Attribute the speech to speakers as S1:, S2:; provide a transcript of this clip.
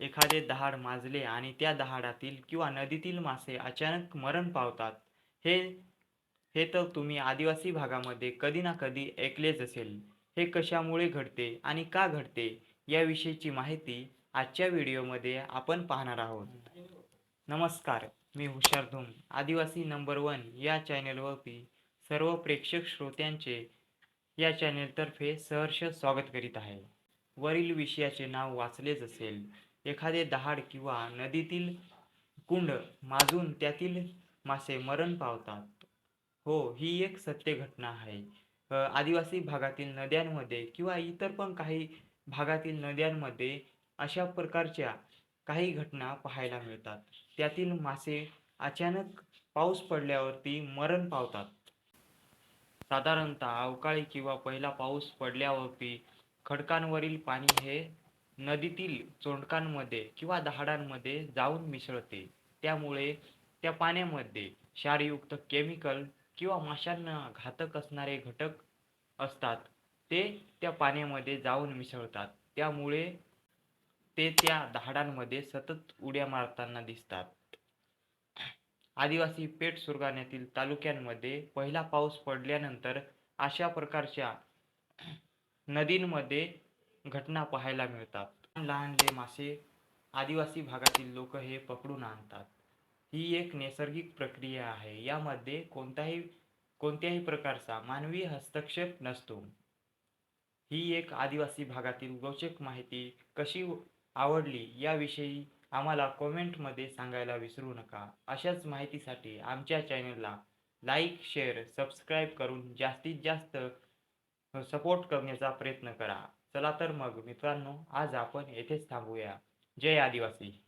S1: एखादे दहाड माजले आणि त्या दहाडातील किंवा नदीतील मासे अचानक मरण पावतात. हे हे तर तुम्ही आदिवासी भागामध्ये कधी ना कधी ऐकलेच असेल. हे कशामुळे घडते आणि का घडते याविषयीची माहिती आजच्या व्हिडिओमध्ये आपण पाहणार आहोत. नमस्कार मी हुशार धूम आदिवासी नंबर वन या चॅनलवरती सर्व प्रेक्षक श्रोत्यांचे या चॅनेलतर्फे सहर्ष स्वागत करीत आहे. वरील विषयाचे नाव वाचलेच असेल. एखादे दहाड किंवा नदीतील कुंड माजून त्यातील मासे मरण पावतात. हो ही एक सत्य घटना आहे. आदिवासी भागातील नद्यांमध्ये किंवा इतर पण काही भागातील नद्यांमध्ये अशा प्रकारच्या काही घटना पाहायला मिळतात. त्यातील मासे अचानक पाऊस पडल्यावरती मरण पावतात. साधारणतः अवकाळी किंवा पहिला पाऊस पडल्यावरती खडकांवरील पाणी हे नदीतील चोंडकांमध्ये किंवा दहाडांमध्ये जाऊन मिसळते. त्यामुळे त्या पाण्यामध्ये क्षारयुक्त केमिकल किंवा माशांना घातक असणारे घटक असतात. ते त्या पाण्यामध्ये जाऊन मिसळतात. त्यामुळे ते त्या दहाडांमध्ये सतत उड्या मारताना दिसतात. आदिवासी पेठ सुरगाण्यातील तालुक्यांमध्ये पहिला पाऊस पडल्यानंतर अशा प्रकारच्या नदींमध्ये घटना पाहायला मिळतात. लहानले मासे आदिवासी भागातील लोक हे पकडून आणतात. ही एक नैसर्गिक प्रक्रिया आहे. यामध्ये कोणताही कोणत्याही प्रकारचा मानवी हस्तक्षेप नसतो. ही एक आदिवासी भागातील रोचक माहिती कशी आवडली याविषयी आम्हाला कॉमेंटमध्ये सांगायला विसरू नका. अशाच माहितीसाठी आमच्या चॅनलला लाईक शेअर सबस्क्राईब करून जास्तीत जास्त सपोर्ट करण्याचा प्रयत्न करा. चला तर मग मित्रांनो आज आपण येथेच थांबूया. जय आदिवासी.